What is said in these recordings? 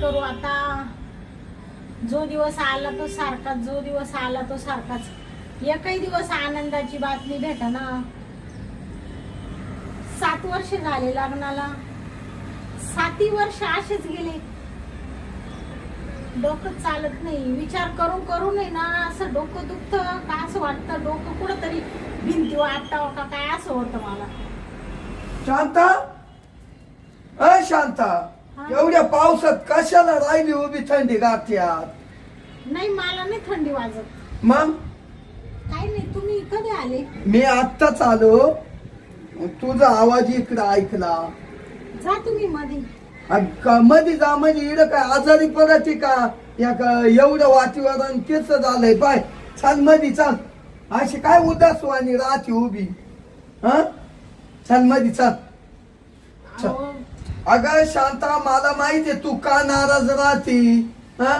करू. आता जो दिवस आला तो सारखाच जो दिवस आला तो सारखाच. एकही दिवस आनंदाची बातमी भेटा ना सात वर्ष झाले लग्नाला. साती वर्ष असेच गेले. डोकं चालत नाही. विचार करून करू नये ना असं डोकं दुखतं का असं वाटतं? डोकं कुठंतरी भिंती वाटावं हो का? काय असं होतं मला? शांता? अ शांता. एवढ्या पावसात कशाला राहिली उभी थंडी गाठ्यात? नाही मला नाही थंडी वाजत. मग? काय नाही तुम्ही कधी आले? मी आत्ताच आलो. तुझा आवाज इकडं ऐकला. जा तुम्ही मध्ये मध्ये जा म्हणजे इकडं काय आजारी पडते का? या का- एवढं वातावरण केस झालंय. पाय चाल मध्ये चाल. अशी काय उदासवाणी राहते उभी. हा? चाल मध्ये चाल. चल. अहो, अगं शांता मला माहिती आहे तू का नाराज राहती? हा?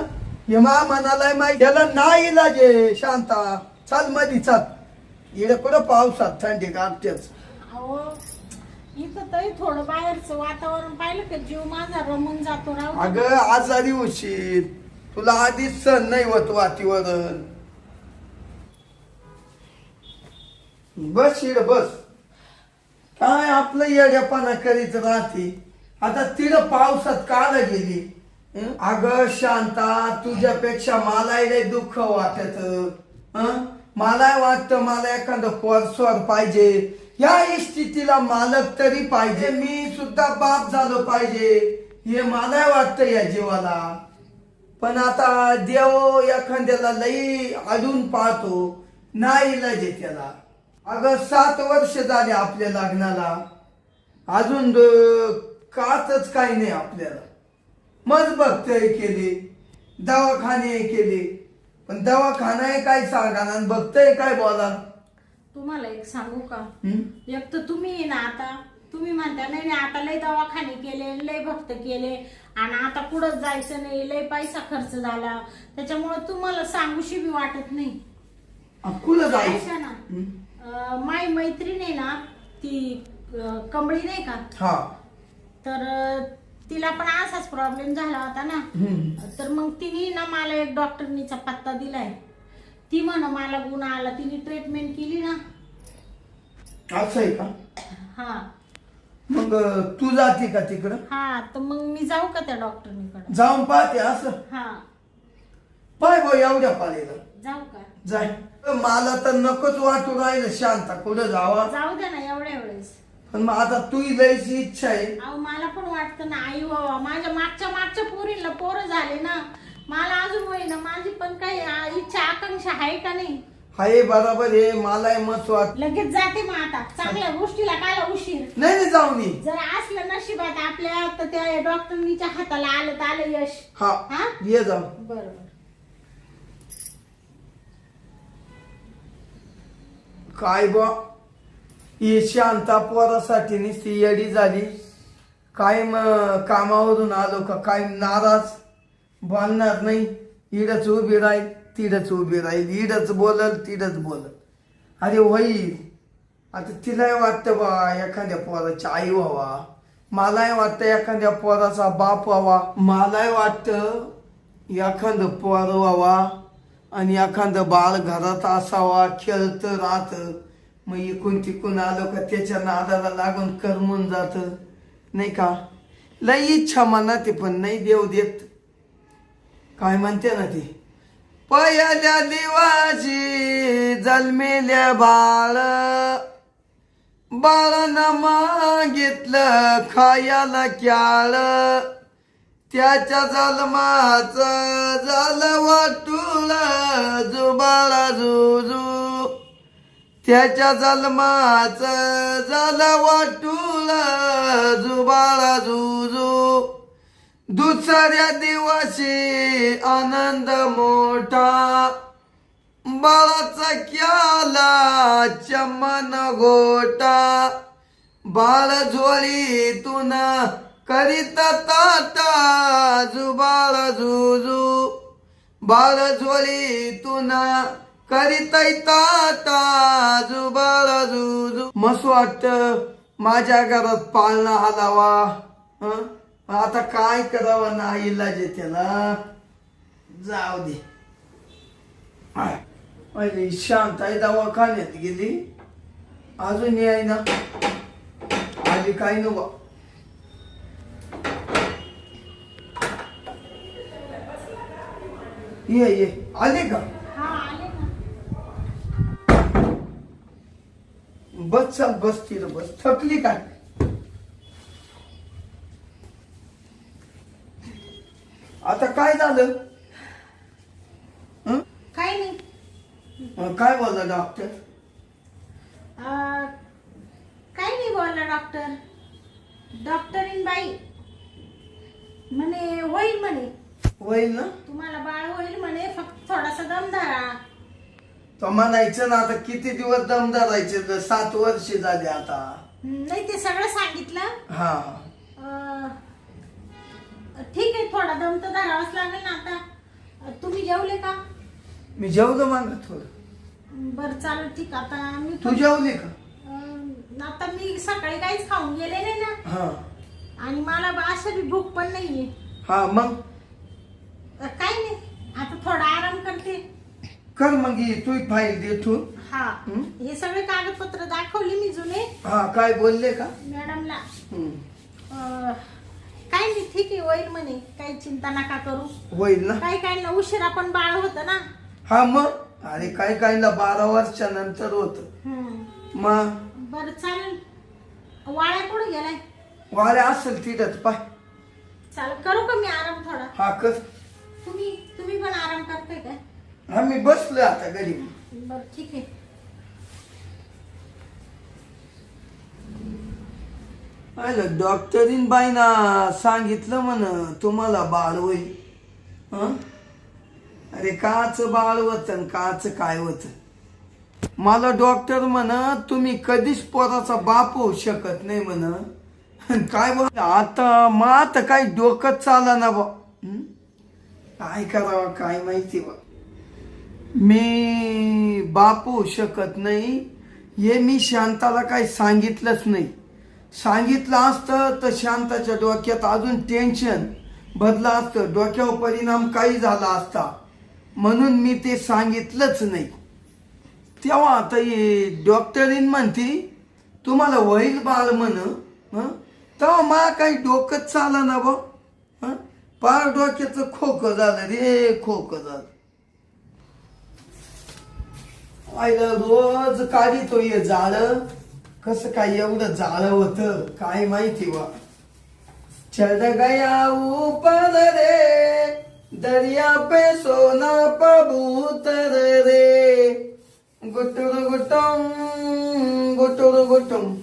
हे मा मनाला माहिती त्याला नाही आहे शांता. चाल मध्ये चाल. इकडे कुठं पावसात थंडी गाठतेच अहो इथं तरी थोडं बाहेरचं वातावरण पाहिलं का? जीव माझा रमून जातो राव. अगं आजारी उशीर. तुला आधीच सण नाही होत वातीवरण. बस इड बस. काय आपलं येड्यापणा करीत राहते? आता तिला पावसात काला गेली? अगं शांता तुझ्यापेक्षा मलाही लय दुःख वाटत. हं? मलाही वाटतं मला एखादं पोरस्वर पाहिजे. या इष्टीला मालक तरी पाहिजे. मी सुद्धा बाप झालो पाहिजे. हे मलाही वाटतं या जीवाला. पण आता देव एखाद्याला लई अडून पाहतो. नाही आहे त्याला. अगं सात वर्ष झाले आपल्या लग्नाला. अजून कातच काही नाही आपल्याला. मज बघतय केले दवाखाने केले पण दवाखाना काय सांगा बघतय काय बोला? तुम्हाला एक सांगू का? हं? एक तर तुम्ही ना आता. तुम्ही म्हणता नाही नाही आता लय दवाखाने केले लय भक्त केले आणि आता कुठंच जायचं नाही लय पैसा खर्च झाला. त्याच्यामुळे तुम्हाला सांगूशी बी वाटत नाही. जायचं? ना. हं? माई मैत्रीण आहे ना ती कमळी नाही का? हा. तर तिला पण असाच प्रॉब्लेम झाला होता ना. तर मग तिने ना मला एक डॉक्टरनीचा पत्ता दिलाय. ती म्हण मला गुण आला. तिने ट्रीटमेंट केली ना. असं आहे का? हा. मग तू जाते का तिकडं? हा तर मग मी जाऊ का त्या डॉक्टरनीकडे जाऊन पाहते असं? हा. पाय भाऊ एवढ्या पाळीला. जाऊ का? जाय. मला तर नकोच वाटू राहिलं शांता. कुठं जावा? जाऊ द्या ना एवढ्या वेळेस. पण मग आता तू जायची इच्छा आहे. अहो मला पण वाटतं ना आई बाबा माझ्या मागच्या मागच्या पोरीला पोरं झाले ना. मला अजून होईना माझी पण काही आ, इच्छा आकांक्षा आहे का नाही? हाय बरोबर आहे मलाही मत वाट लगेच जाते मग आता. चांगल्या गोष्टीला काय उशीर? नाही नाही जाऊ नी जर असलं नशिबात आपल्या तर त्या डॉक्टरनीच्या हाताला आलं तर आलं यश. हा हा? ये जाऊ बरोबर काय बा? ही शांता पोरासाठी नुसती येडी झाली. काय मग कामावरून आलो का काय नाराज बोलणार नाही. इडच उभी राहील तिडच उभी राहील. इडच बोलल तिडच बोलल. अरे होईल आता तिलाही वाटतं बा एखाद्या पोराची आई व्हावा. मलाही वाटतं एखाद्या पोराचा बाप व्हावा. मलाही वाटतं एखादं पोर व्हावा. आणि एखादं बाळ घरात असावा खेळतं राहतं. मग इकून तिकून आलो का त्याच्या नादाला लागून करमून जात. नाही का? लई इच्छा मनात आहे, पण नाही देव देत. काय म्हणते ना ते? पयल्या दिवाशी जन्मेल्या बाळ. बाळानं मागितलं खायला क्याळ. त्याच्या जन्माच झालं वाटूला जुबाळा जुजू. त्याच्या जन्माच झालं वाटूल जुबाळा जुजू. दुसऱ्या दिवशी आनंद मोठा. बाळाचा क्याला चमन गोटा बाळ झोळीतून करीत ताटा जुबाळ जुजू. बाळ झोळीतून करीतय ताटा जुबाळ जुजू. मस्त वाटत. माझ्या घरात पाळणा हलावा आता काय करावा ना इलाज त्याला. जाऊ दे. पहिले शांत आहे दवाखान्यात गेली. अजून याय ना. आली काय नको. ये ये. आले का हा आले ना बस चल बस तिथं बस. थकली काय आता काय झालं? हं? काही नाही. काय बोलला डॉक्टर अं, काही नाही बोलला डॉक्टर डॉक्टरीन बाई. म्हणे होईल म्हणे. होईल ना? तुम्हाला बाळ होईल म्हणे फक्त थोडासा दम धरा. तो म्हणायचं ना आता किती दिवस दम धरायचे? तर सात वर्ष झाले आता. नाही ते सगळं सांगितलं. हा. अं, ठीक आहे थोडा दम तर धरावाच लागेल ना आता. तुम्ही जेवले का? मी जेवलो मागा थोडं. बरं चालेल ठीक आता मी तू जेवली का? अं, आता मी सकाळी काहीच खाऊन गेले नाही ना. हा. आणि मला असं बी भूक पण नाहीये. हा मग? अं, काही नाही. आता थोडा आराम करते. कर मग ही तू फाईल दे तू हा. हं? सगळे कागदपत्र दाखवले मी जुने. हा काय बोलले का? मॅडमला. अं, काही नाही ठीक आहे होईल म्हणे. काही चिंता नका करू. होईल ना? काही काही ना उशिरा पण बाळ होतं ना. हा मग? अरे काय काहीला बारा वर्षानंतर होत. हं. मग? बरं चालेल. वाळ्या कुठे गेलाय? वारे असेल तिथंच पाय. चालेल करू का मी आराम थोडा? हा कर. तुम्ही तुम्ही पण आराम करताय काय? हा मी बसलोय आता घरी. बरं ठीक आहे. पाहिलं डॉक्टरीन बाईना सांगितलं म्हण तुम्हाला बाळ होईल. हं? अरे काच बाळ होत काच काय होत? मला डॉक्टर म्हण तुम्ही कधीच पोराचा बाप होऊ शकत नाही म्हण. काय बोल आता मग आता काही डोकं चाला ना बा. हं? काय करावं काय माहिती बा. मी बाप होऊ शकत नाही. हे मी शांताला काही सांगितलंच नाही. सांगितलं असतं तर शांताच्या डोक्यात अजून टेन्शन बदला असतं. डोक्यावर परिणाम काही झाला असता. म्हणून मी ते सांगितलंच नाही. तेव्हा आता हे डॉक्टरीन म्हणती तुम्हाला होईल बाळ म्हण हं? तेव्हा मा काही डोकंच चाला ना बा पार डोक्याचं खोकं झालं रे खोकं झालं. आईला रोज काढितो ये जाळ. कसं काय एवढं जाळ होत काय माहिती बा. चढ़ गया ऊपर रे दर्या पे सोना पबूतर रे. गुटुर गुटुम गुटुर गुटुम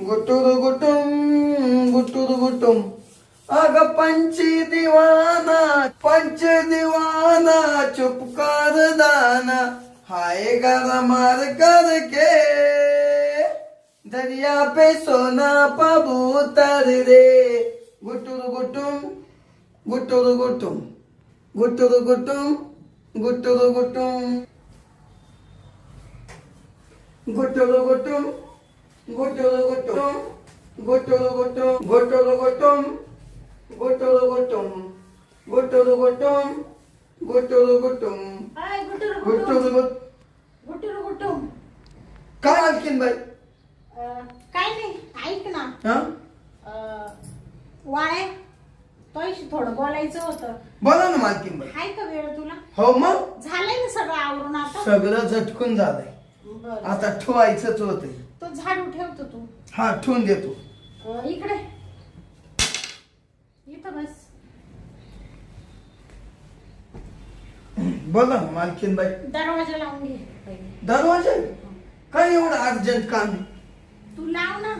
गुटुर गुटुम गुटुर गुटुम. अग पंची दिवाना पंच दिवाना चुपकार दाना. हाय गर मार करके। दरिया पे सोना कबूतर रे गुटुर गुटुम गुटुर गुटुम गुटुर गुटुम गुटुर गुटुम। गुटुर गुटुम गुटुर गुटुम गुटुर गुटुम गुटुर गुटुम गुटुर गुटुम गुटुर गुटुम गुटुर गुटुम। आय गुटुर गुटुर गुटुम गुट गुटुर गुटुम काय आणखीन बाई? अं, काय नाही ऐक ना. हा? अं, वाळे तोशी थोडं बोलायचं होतं. बोला ना मालकीन बाई. हाय का वेळ तुला? हो मग? झालंय ना सगळं आवरून आता? सगळं झटकून झालंय. बरं. आता ठेवायचंच होत तो झाडू ठेवतो तू. हा ठेवून देतो. अं, इकडे. इथं बस. बोला ना मालकीन बाई. दरवाजा लावून घे. दरवाजा काय एवढं अर्जंट काम आहे? तू लाव ना.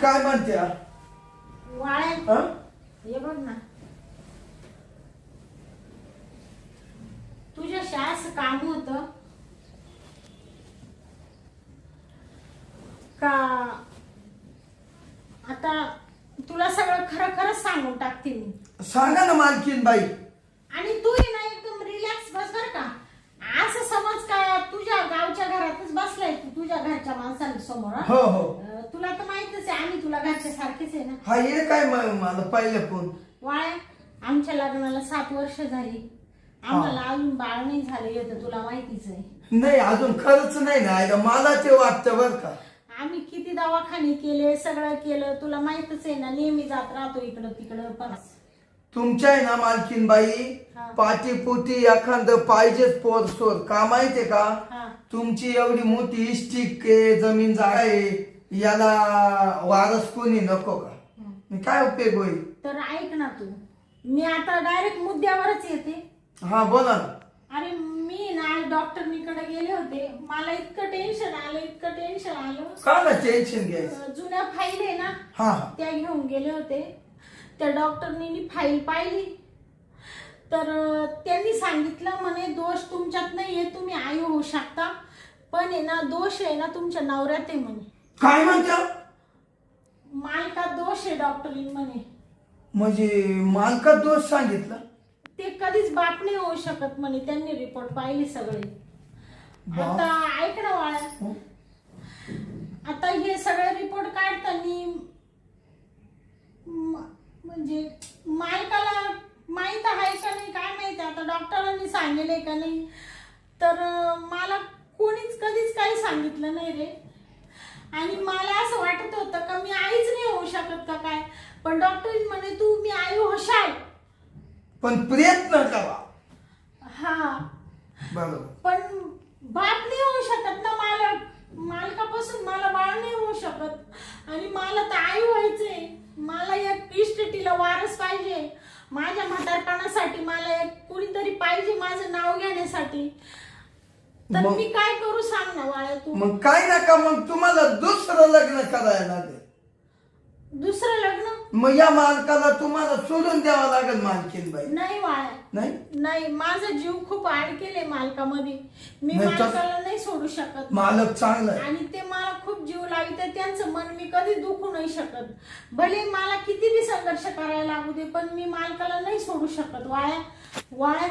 काय म्हणते हा? हा? हे बघ ना. तुझ्या शाळेचं काम होत. का आता तुला सगळं खरं खरंच सांगून टाकते मी. सांगा ना मालकीन बाई आणि तू ये ना एकदम रिलॅक्स बस बर का असं समज का तुझ्या गावच्या घरातच बसलाय तू तुझ्या घरच्या माणसांसोबत समोर हं? हो हो अं, तुला तर माहितच आहे आम्ही तुला घरच्या सारखेच आहे ना हा ये काय मला पाहिलं फोन वाळ्या आमच्या लग्नाला सात वर्ष झाली. आम्हाला अजून बाळ नाही झालं येतं तुला माहितीच आहे. नाही अजून खरंच नाही ना. आयला मला ते वाटतं बर का. आम्ही किती दवाखाने केले सगळं केलं तुला माहितच आहे ना नेहमी जात राहतो इकडं तिकडं पण. तुमच्या आहे ना मालकीनबाई? हा. पाठीपुटी एखादं पाहिजेच पोर सोर. का माहितीये का? हा. तुमची एवढी मोठी इष्टिक आहे जमीन जागा आहे याला वारस कोणी नको का. मग काय उपयोग होईल? तर ऐक ना तू. मी आता डायरेक्ट मुद्द्यावरच येते. हा बोला ना. अरे मी ना आज डॉक्टरनीकडे गेले होते. मला इतकं टेन्शन आलं इतकं टेन्शन आलं. का ना टेन्शन घ्यायचं? अं, जुन्या फाईल आहे ना हा हा. त्या घेऊन गेले होते. त्या डॉक्टरनी फाईल पाहिली. तर अं, त्यांनी सांगितलं म्हणे दोष तुमच्यात नाहीये तुम्ही आई होऊ शकता. पण आहे ना दोष आहे ना तुमच्या नवऱ्यात आहे म्हणे. काय म्हणता? मालकात दोष आहे डॉक्टरीन म्हणे. म्हणजे मालकात दोष सांगितलं? ते कधीच बाप नाही होऊ शकत म्हणे त्यांनी रिपोर्ट पाहिले सगळे. बाप. आता ऐक ना वाळ्या हो. आता हे सगळे रिपोर्ट काढताना म- म्हणजे मालकाला माहीत आहे का नाही काय माहिती आता डॉक्टरांनी सांगितलंय का नाही? तर अं, मला कोणीच कधीच काही सांगितलं नाही रे. आणि मला असं वाटत होतं का मी आईच नाही होऊ शकत का काय? पण डॉक्टर म्हणे तू मी आई होशाल. पण प्रयत्न करा. हा. बरोबर. पण बाप नाही होऊ शकत ना मालक. मालकापासून मला बाळ नाही होऊ शकत. आणि मला तर आई व्हायचंय. मला एक इष्टटीला वारस पाहिजे. माझ्या म्हातारपणासाठी मला एक कुणीतरी पाहिजे माझं नाव घेण्यासाठी. तर मग- मी काय करू सांग ना वाळ्या तू? मग काय नका मग तुम्हाला दुसरं लग्न करायला लागेल दुसरं लग्न? मग या मालकाला तुम्हाला सोडून द्यावं लागेल मालकीनबाई नाही वाळ्या नाही? नाही माझा जीव खूप अडकेले मालकामध्ये. मी नाही तर- मालकाला नाही सोडू शकत. मालक चांगला आहे. आणि ते मला खूप जीव लावित त्यांचं मन मी कधी दुखू नाही शकत. भले मला किती बी संघर्ष करायला लागू दे पण मी मालकाला नाही सोडू शकत वाळ्या. वाळ्या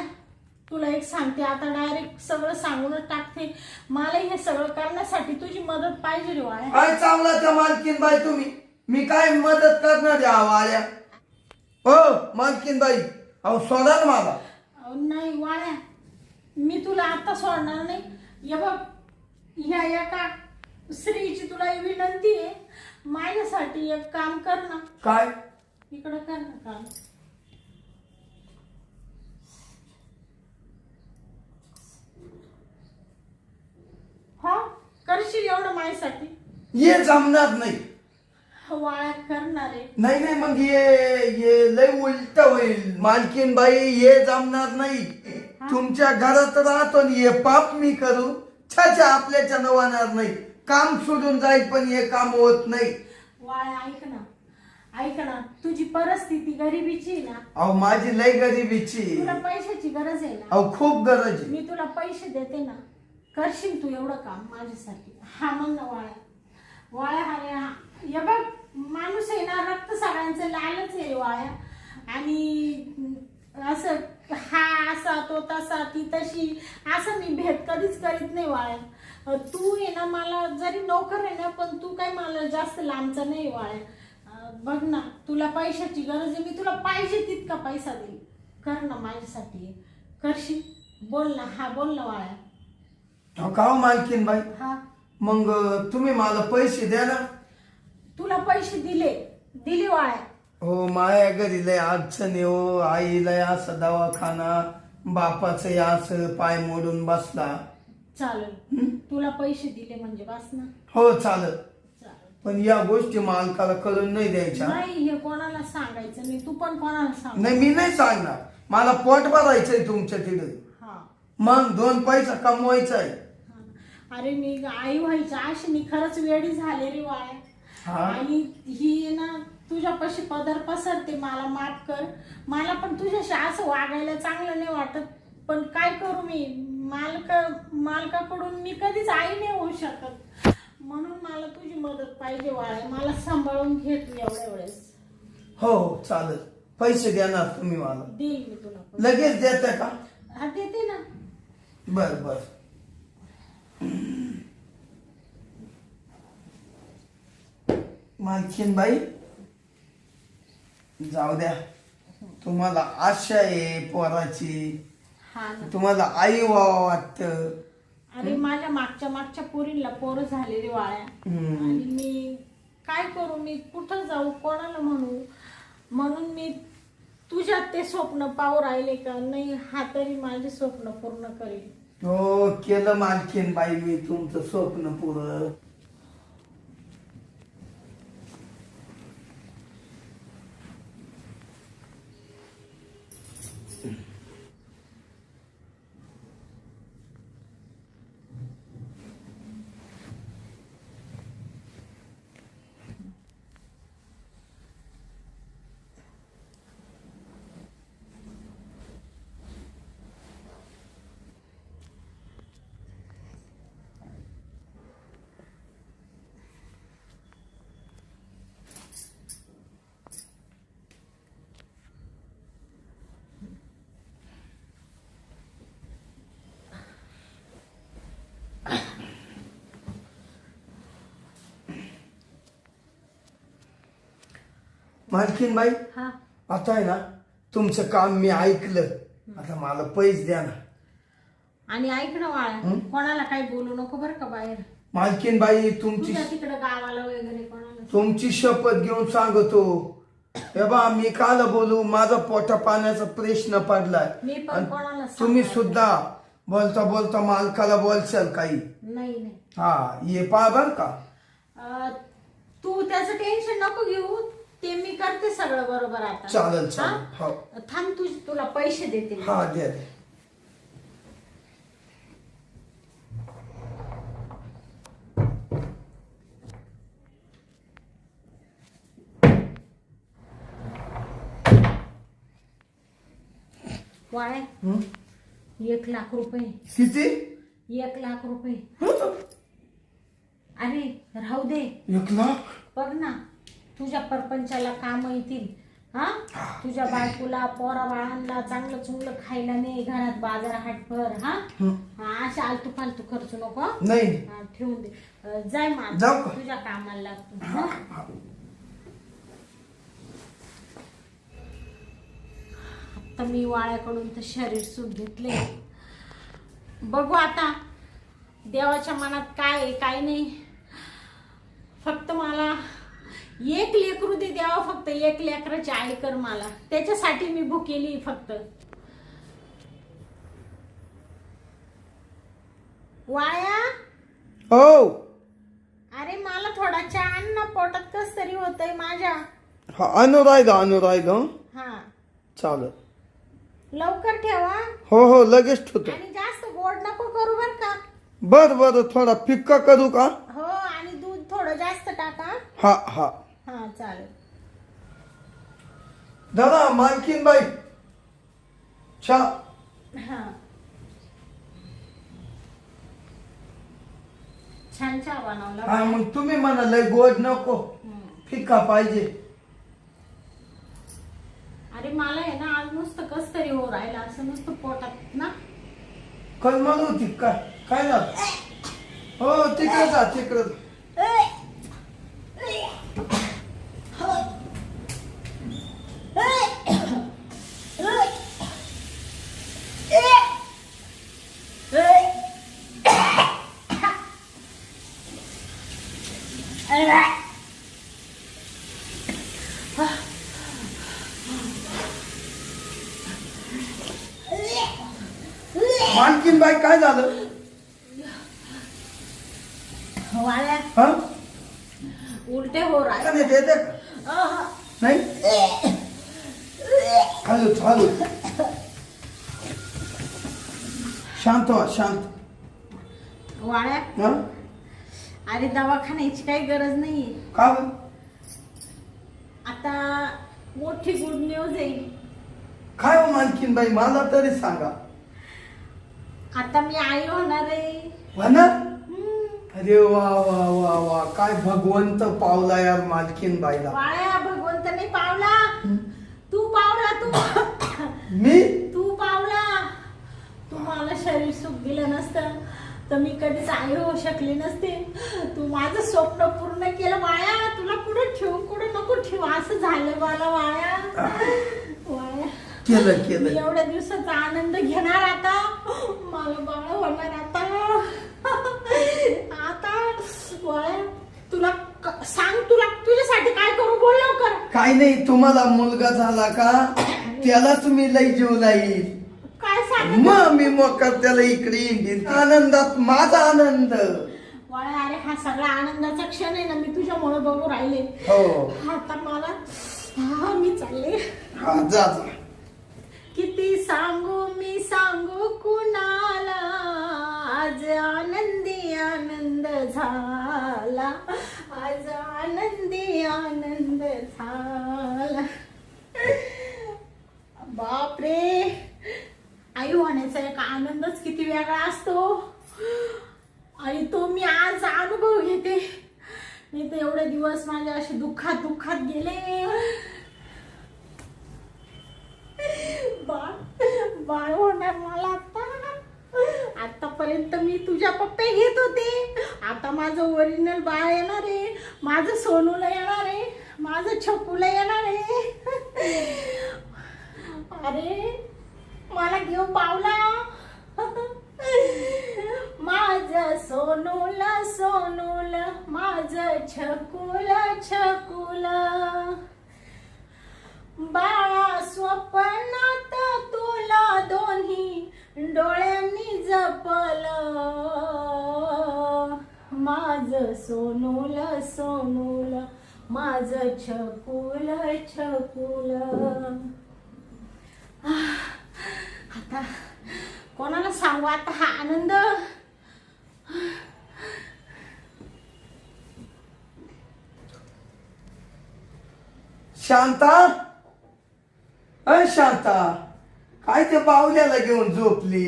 तुला एक सांगते आता डायरेक्ट सगळं सांगूनच टाकते. मला हे सगळं करण्यासाठी तुझी मदत पाहिजे रे वाळ्या काय चांगला त्या मालकीनबाई तुम्ही? मी काय मदत करणार या वाऱ्या हो मालकीनबाई अहो सोडा ना मला. अहो, नाही वाळ्या मी तुला आता सोडणार नाही. हे बघ ह्या एका स्त्रीची तुला विनंती आहे. माझ्यासाठी एक काम कर ना. काय? इकडं कर ना काम हो करशील एवढं माझ्यासाठी ये जमणार नाही. करणार नाही नाही मग ये ये लय उलट होईल. मालकीनबाई ये जमणार नाही. तुमच्या घरात राहतो आणि हे पाप मी करू. छाछा आपल्याच्या नवाणार नाही. काम सोडून जाईल पण हे काम होत नाही. ऐक ना. ऐक ना. तुझी परिस्थिती गरिबीची आहे ना. अहो माझी लय गरिबीची. तुला पैशाची गरज आहे ना. अहो खूप गरज आहे. मी तुला पैसे देते ना. करशील तू एवढं काम माझ्यासाठी? हा मग ना वाळ्या. वाळ्या हा रे हा. हे बघ माणूस आहे ना रक्त सगळ्यांचं लालच आहे वाळ्या. आणि असं हा असा तो तसा ती तशी असं मी भेद कधीच करीत नाही वाळ्या. तू आहे ना मला जरी नोकर आहे ना पण तू काय मला जास्त लांबचा नाही वाळ्या. बघ ना तुला पैशाची गरज आहे मी तुला पाहिजे तितका पैसा देईल. कर ना माझ्यासाठी. करशील? बोल ना हा बोल ना वाळ्या. अहो का हो मालकीनबाई हा. मग अं, तुम्ही मला पैसे द्या ना. तुला पैसे दिले. दिले वाळ्या. हो माया घरी लय अडचण आहे हो. आईला असं दवाखाना. बापाचं असं पाय मोडून बसला. चालेल. तुला पैसे दिले म्हणजे बस ना. हो चालत चालेल. पण या गोष्टी मालकाला कळून नाही द्यायच्या. नाही हे कोणाला सांगायचं? नाही तू पण कोणाला सांग? नाही मी नाही सांगणार. मला पोट भरायचंय तुमच्या तिथे. हा. मग दोन पैसा कमवायचा आहे. अरे मी आई व्हायच्या आशेने खरंच वेळी झाले रे हा. आणि ही ना तुझ्यापाशी पदर पसरते मला माफ कर. मला पण तुझ्याशी असं वागायला चांगलं नाही वाटत. पण काय करू मी? मालक मालकाकडून मी कधीच आई नाही होऊ शकत. म्हणून मला तुझी मदत पाहिजे वाळ्या मला सांभाळून घे तू एवढ्या वेळेस. हो हो चालत पैसे देणार तुम्ही मला. देईल मी तुला. लगेच देता का? हा देते ना. बर बर. मालकीन बाई जाऊ द्या तुम्हाला आशा आहे पोराची. हा ना. तुम्हाला आई व्हावं वाटतं. अरे माझ्या मागच्या मागच्या पोरीला पोरं झालेली वाळ्या हम्म. आणि मी काय करू मी कुठं जाऊ कोणाला म्हणू? म्हणून मी तुझ्यात ते स्वप्न पाहू राहिले का? नाही हा तरी माझे स्वप्न पूर्ण करेल हो केलं मालकीन बाई मी तुमचं स्वप्न पुरं. मालकीन बाई हा. आता आहे ना तुमचं काम मी ऐकलं. आता मला पैसे द्या ना. आणि ऐक ना वाळ्या कोणाला काही बोलू नको बरं का बाहेर. मालकीन बाई तुमची तुझ्या तिकडे गावाला वगैरे कोणाला? तुमची शपथ घेऊन सांगतो. हे बा मी काल बोलू माझा पोटा पाण्याचा प्रश्न पडलाय. मी पण आणि कोणाला तुम्ही सांगणार सुद्धा बोलता बोलता मालकाला बोलशाल काही. नाही नाही. हा ये पा बर का. अं, तू त्याचं टेन्शन नको घेऊ. ते मी करते सगळं बरोबर आता चालेल चालेल हा? हो थांब तुझ तुला पैसे देते मी. हा द्या द्या. वाळे हं? एक लाख रुपये किती एक लाख रुपये हं? अरे राहू दे एक लाख बघ ना तुझ्या परपंचाला काम येतील. हा? तुझ्या बायकोला पोरा बाळांना चांगलं चुंगलं खायला नाही घरात बाजार हाट भर हा. हं. अशा आलतू फालतू खर्चू नको हं? नाही. हा, ठेवून दे. अं, जाय मा जाऊ का? तुझ्या कामाला लागतो? हा. आता मी वाळ्याकडून तर शरीर सूट घेतले बघू आता. देवाच्या मनात काय आहे काय नाही. फक्त मला एक लेकरू दे देवा फक्त. एक लेकराची आई कर मला. त्याच्यासाठी मी भुकेली फक्त. वाया? हो. अरे मला थोडा चहा आण ना पोटात कस तरी होतंय माझ्या. हा अनुरायला अनुरायला हा. चालेल. लवकर ठेवा. हो हो लगेच ठेवतो. आणि जास्त गोड नको करू बर का? बर बर थोडा फिक्का करू का? हो आणि दूध थोडं जास्त टाका. हा हा. हा चालेल. दादा मालकीन बाई. चा. हा. छान चहा बनवला हा मग तुम्ही म्हणा लय गोड नको. हम्म. फिक्का पाहिजे. अरे मला आहे ना आज नुसतं कस तरी हो राहिलं असं नुसतं पोटात ना. कलमल होती काय काय झालं? हो तिकडे जा तिकडे जा. मालकीन बाई काय झालं वाळ्या हा उलटे हो राहिले काय नाही देते का अह, नाही? चालू शांत व्हा शांत. वाळ्या हा? अरे दवाखान्याची काही गरज नाहीये. का बरं? आता मोठी गुड न्यूज आहे. काय हो मालकीन बाई मला तरी सांगा. आता मी आई होणार आहे. होणार. अरे वा वा वा वा. काय भगवंत पावला यार मालकीन बाईला. वाळ्या भगवंताने पावला. तू पावला तू. मी? तू पावला. तू मला शरीर सुख दिलं नसतं तर मी कधीच आई होऊ शकले नसते. तू माझं स्वप्न पूर्ण केलं वाया तुला कुठं ठेवू कुठं नको ठेवू? असं झालं मला वाया वाया केलं मी केलं एवढ्या दिवसाचा आनंद घेणार आता? मला बाळ होणार आता? आता वाया तुला क- सांग तुला तुझ्यासाठी काय करू? बोल लवकर. काय नाही तुम्हाला मुलगा झाला का त्याला तुम्ही लई जीव लाईल काय सांग? मग मी मोकर त्याला इकडे आनंदात माझा आनंद. वाया अरे हा सगळा आनंदाचा क्षण आहे ना मी तुझ्यामुळे बघू राहिले. हो. आता मला हा मी चालले. हा जा जा. किती सांगू मी सांगू कुणाला? आज आनंदी आनंद झाला. आज आनंदी आनंद झाला. बापरे. आई होण्याचा एक आनंदच किती वेगळा असतो. आणि तो मी आज अनुभव घेते. मी तर एवढे दिवस माझ्या असे दुःखात दुःखात गेले. बाळ बाळ होणार मला आता. आतापर्यंत मी तुझ्या पप्पे घेत होते. आता माझं ओरिजिनल बाळ येणार आहे. माझं सोनूला येणार आहे. माझं छकूला येणार आहे. अरे मला घेऊ पावला. माझ सोनूला सोनूला माझ छकुला छकुला. बाळा स्वप्नात तुला दोन्ही डोळ्यांनी जपल. माझ सोनूल सोनूल माझ छकुल छकुल. आता कोणाला सांगू आता हा आनंद? शांता? अ शांता काय ते बावल्याला घेऊन झोपली?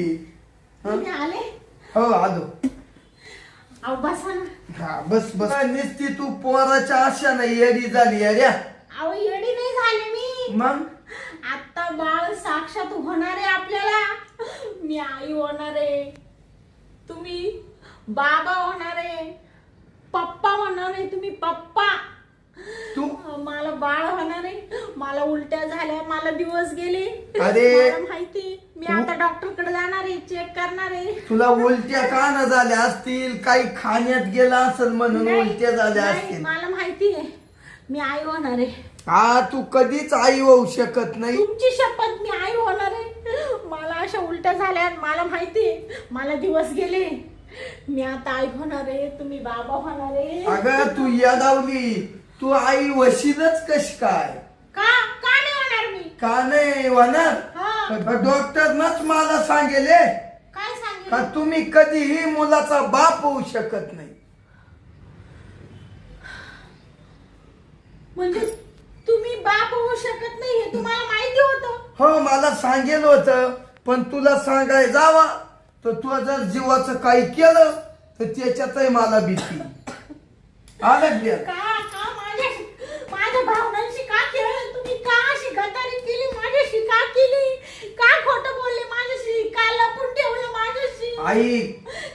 हं? तुम्ही आले? हो आलो. अहो बसा ना. हा बस बस. निस्ती तू पोराच्या आशा नाही येडी झाली अऱ्या अहो येडी नाही झाले मी. मग? आता बाळ साक्षात होणार आहे आपल्याला. मी आई होणार आहे. तुम्ही बाबा होणार आहे. पप्पा होणार आहे तुम्ही पप्पा. तू? मला बाळ होणार आहे. मला उलट्या झाल्या मला दिवस गेले. अरे. मला माहिती मी आता डॉक्टरकडे जाणार आहे चेक करणार आहे. तुला उलट्या का न झाल्या असतील? काही खाण्यात गेला असेल म्हणून नाही, उलट्या झाल्या नाही, असतील. मला माहिती आहे मी आई होणार आहे. हा तू कधीच आई होऊ शकत नाही. तुमची शपथ मी आई होणार आहे. मला अशा उलट्या झाल्या मला माहिती आहे मला दिवस गेले. मी आता आई होणार आहे तुम्ही बाबा होणार आहे. अगं तू यादावली. तू आई वशीलच कशी काय? का का नाही होणार मी? का नाही होणार? हा. डॉक्टरनच मला सांगेले काय का तुम्ही कधीही मुलाचा बाप होऊ शकत नाही. म्हणजे तुम्ही बाप होऊ शकत नाही हे तुम्हाला माहिती होतं? हो मला सांगेल होत पण तुला सांगाय जावा. तर तू जर जीवाचं काही केलं तर त्याच्यातही मला भीती. आलं का? माझ्या भावनांशी का खेळलं? तुम्ही का अशी केली? माझ्याशी का केली? का खोटं बोलले माझ्याशी? का लपून ठेवलं माझ्याशी? आई!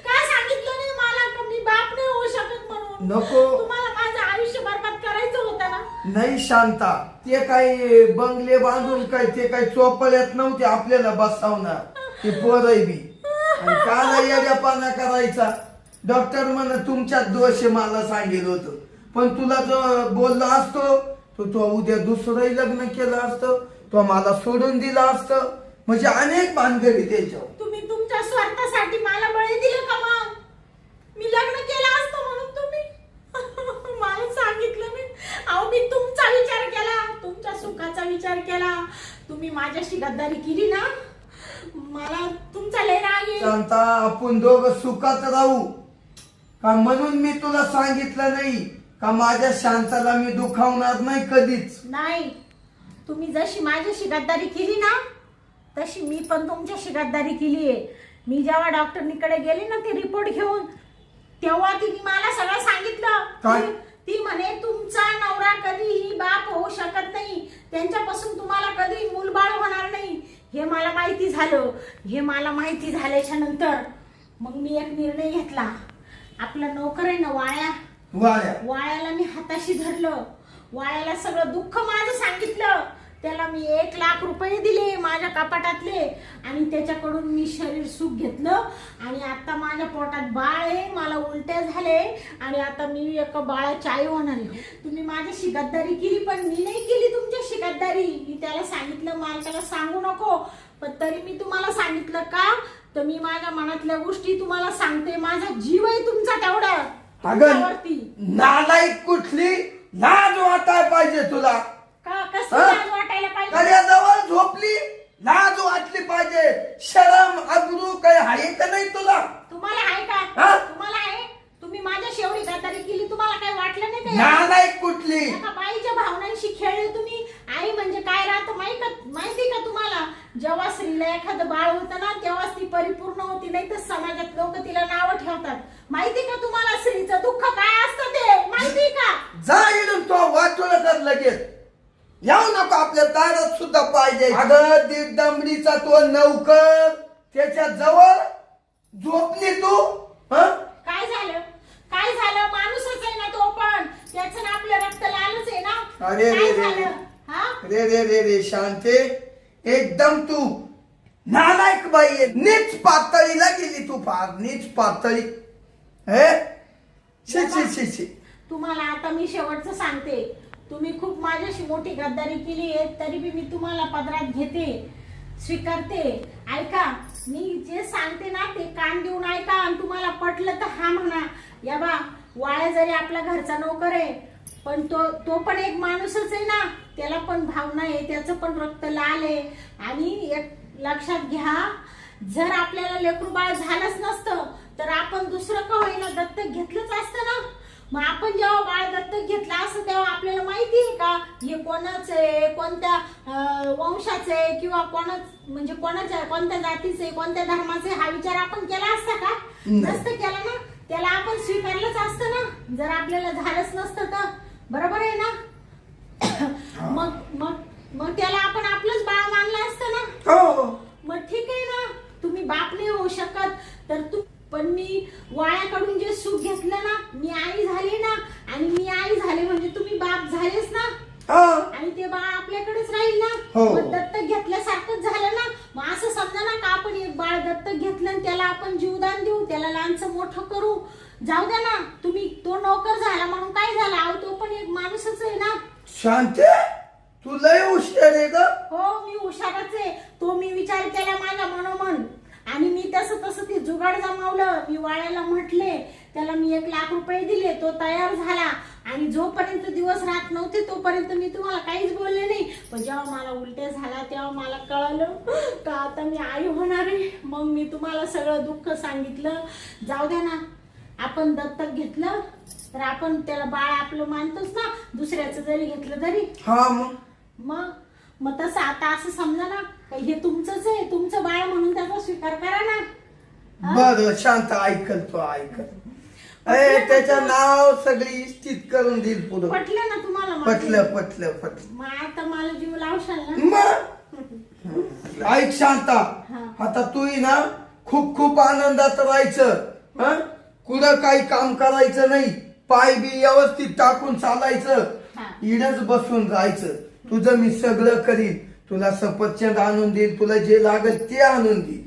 का सांगितलं नाही मला का मी बाप नाही होऊ शकत म्हणून? नको. तुम्हाला माझं आयुष्य बरबाद करायचं होतं ना? नाही शांता. ते काही बंगले बांधून काय ते काही चोपड्यात नव्हते आपल्याला बसवणार ते पोरही बी. आणि काला येड्यापाना करायचा? डॉक्टर म्हण तुमच्यात दोष आहे मला सांगेल होतं. पण तुला जो बोलला असतो तो तो उद्या दुसरंही लग्न केलं असतं तो मला सोडून दिला असतं. म्हणजे अनेक भानगडी त्याच्यावर. तुम्ही तुमच्या स्वार्थासाठी मला बळी दिलं का मग? मी लग्न केलं असतं म्हणून तुम्ही? मला सांगितलं नाही. अहो मी तुमचा विचार केला तुमच्या सुखाचा विचार केला. तुम्ही माझ्याशी गद्दारी केली ना? मला तुमचा लय राग येईल. शांता आपण दोघं सुखात राहू. का म्हणून मी तुला सांगितलं नाही? का माझ्या शांताला मी दुखावणार नाही कधीच? नाही. तुम्ही जशी माझ्याशी गद्दारी केली ना तशी मी पण तुमच्याशी गद्दारी केली आहे मी जेव्हा डॉक्टरनीकडे गेली ना ते रिपोर्ट घेऊन तेव्हा तिने मला सगळं सांगितलं. काय? ती- ती म्हणे तुमचा नवरा कधीही बाप होऊ शकत नाही. त्यांच्यापासून तुम्हाला कधी मूलबाळ होणार नाही. हे मला माहिती झालं. हे मला माहिती झाल्याच्यानंतर मग मी एक निर्णय घेतला. आपला नोकर आहे ना वाळ्या वाळ्या. वाळ्याला मी हाताशी धरलं. वाळ्याला सगळं दुःख माझं सांगितलं. त्याला मी एक लाख रुपये दिले माझ्या कपाटातले आणि त्याच्याकडून मी शरीर सुख घेतलं. आणि आता माझ्या पोटात बाळ आहे मला उलट्या झाले आणि आता मी एका बाळाची आई होणार आहे. तुम्ही माझ्याशी गद्दारी केली पण मी नाही केली तुमच्याशी गद्दारी. मी त्याला सांगितलं मालकाला सांगू नको. पण तरी मी तुम्हाला सांगितलं का? तर मी माझ्या मनातल्या गोष्टी तुम्हाला सांगते. माझा जीव आहे तुमचा तेवढा. अगं. नालायक कुठली लाज वाटाय पाहिजे तुला? का कसं हा? लाज वाटायला पाहिजे? कड्याजवळ झोपली लाज वाटली पाहिजे. शरम अगरू काही आहे का नाही तुला? तुम्हाला आहे का? हा? तुम्हाला आहे? तुम्ही माझ्याशी एवढी गद्दारी केली तुम्हाला काही वाटलं नाही का नालायक कुठली? एका बाईच्या भावनांशी खेळले तुम्ही? आई म्हणजे काय राहतं माहिती का माहिती का तुम्हाला? जेव्हा स्त्रीला एखादं बाळ होतं ना तेव्हाच ती परिपूर्ण होती नाही तर समाजात लोक तिला नावं ठेवतात माहिती का तुम्हाला स्त्रीचं दुःख काय असतं ते माहिती का जा इडून तो वाटून कर लगेच येऊ नको आपल्या दारात अगं दीड दमडीचा तो नौकर त्याच्याजवळ झोपली तू हं? काय झालं? काय झालं? माणूसच आहे ना तो पण. त्याचं ना आपलं रक्त लालच आहे ना. अरे रे रे. झालं? हा? रे रे रे रे शांते. एकदम तू नालायक बाई आहे. नीच पातळीला गेली तू फार. नीच पातळी. हे? शी शी शी शी. तुम्हाला आता मी शेवटचं सांगते. तुम्ही खूप माझ्याशी मोठी गद्दारी केली आहे तरी बी मी तुम्हाला पदरात घेते स्वीकारते. ऐका मी जे सांगते ना ते कान देऊन ऐका आणि तुम्हाला पटलं तर हा म्हणा. या बा वाळ्या जरी आपला घरचा नोकर आहे पण तो तो पण एक माणूसच आहे ना. त्याला पण भावना आहे त्याचं पण रक्त लाल आहे. आणि एक लक्षात घ्या जर आपल्याला लेकरू बाळ झालंच नसतं तर आपण दुसरं का होईना दत्तक घेतलंच असतं ना? मग आपण जेव्हा बाळ दत्तक घेतलं असं तेव्हा आपल्याला माहिती आहे का? हे कोणाचं आहे? कोणत्या वंशाचं आहे? किंवा कोणाच म्हणजे कोणाच्या कोणत्या जातीचं आहे? कोणत्या धर्माचं आहे? हा विचार आपण केला असता का. नसतं केला ना? त्याला आपण स्वीकारलंच असतं ना? जर आपल्याला झालंच नसतं तर. बरोबर आहे ना? मग मग मग त्याला आपण आपलंच बाळ मानलं असतं ना? हो. मग ठीक आहे ना? तुम्ही बाप नाही होऊ शकत. तर तू पण मी वाळ्याकडून जे सुख घेतलं ना मी आई झाली ना आणि मी आई झाले म्हणजे तुम्ही बाप झालेच ना. आणि ते बाळ आपल्याकडेच राहील ना. हो. मग दत्तक घेतल्यासारखंच झालं ना. मग असं समजा ना का आपण एक बाळ दत्तक घेतलं आणि त्याला आपण जीवदान देऊ त्याला लहानचं मोठं करू. जाऊ द्या ना. तुम्ही तो नोकर झाला म्हणून काय झाला? अहो तो पण एक माणूसच आहे ना. शांते तू लय हुशार आहे ग. हो मी हुशारच आहे. तो मी विचार केला माझ्या मनोमन. आणि मी तसं तसं ते जुगाड जमावलं मी वाळ्याला म्हटले त्याला मी एक लाख रुपये दिले तो तयार झाला. आणि जोपर्यंत दिवस राहत नव्हते तोपर्यंत मी तुम्हाला काहीच बोलले नाही. पण जेव्हा मला उलट्या झाला तेव्हा मला कळलं का आता मी आई होणार आहे. मग मी तुम्हाला सगळं दुःख सांगितलं. जाऊ द्या ना आपण दत्तक घेतलं तर आपण त्याला बाळ आपलं मानतोच ना. दुसऱ्याचं जरी घेतलं तरी. हा मग? मग? मग तसं आता असं समजा ना हे तुमचंच आहे तुमचं बाळ म्हणून त्याचा स्वीकार करा ना? बर शांत ऐकल तो ऐकल. अरे त्याचं नाव सगळी इष्टित करून देईल पुढं. पटलं ना तुम्हाला? पटलं पटलं पटलं. आता मला जीव लावशाल ना? ऐक शांता. हा. आता तू ही ना खूप खूप आनंदात राहायचं. हं? कुठं काही काम करायचं नाही. पाय बी व्यवस्थित टाकून चालायचं. इडच बसून राहायचं तुझं मी सगळं करीन. तुला सफरचंद आणून देईल तुला जे लागेल ते आणून देईल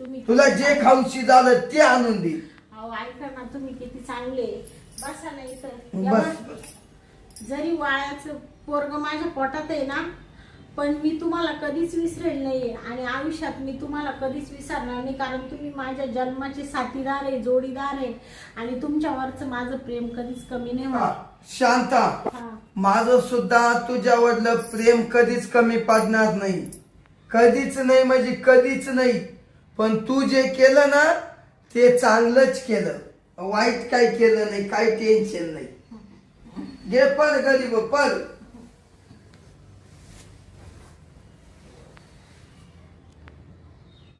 तुम्ही तुला जे खाऊशी झालं ते आणून देईल अहो ऐका ना तुम्ही किती चांगले बसा ना इथं. या बस बा. बस. जरी वाळ्याचं पोरग माझ्या पोटात आहे ना पण मी तुम्हाला कधीच विसरेल नाहीये आणि आयुष्यात मी तुम्हाला कधीच विसरणार नाही कारण तुम्ही माझ्या जन्माचे साथीदार आहे जोडीदार आहे आणि तुमच्यावरचं माझं प्रेम कधीच कमी नाही हा, होत शांता. माझं सुद्धा तुझ्यावरलं प्रेम कधीच कमी पडणार नाही. कधीच नाही म्हणजे कधीच नाही. पण तू जे केलं ना ते चांगलंच केलं. वाईट काय केलं नाही काही टेन्शन नाही. घे पड गरीब पड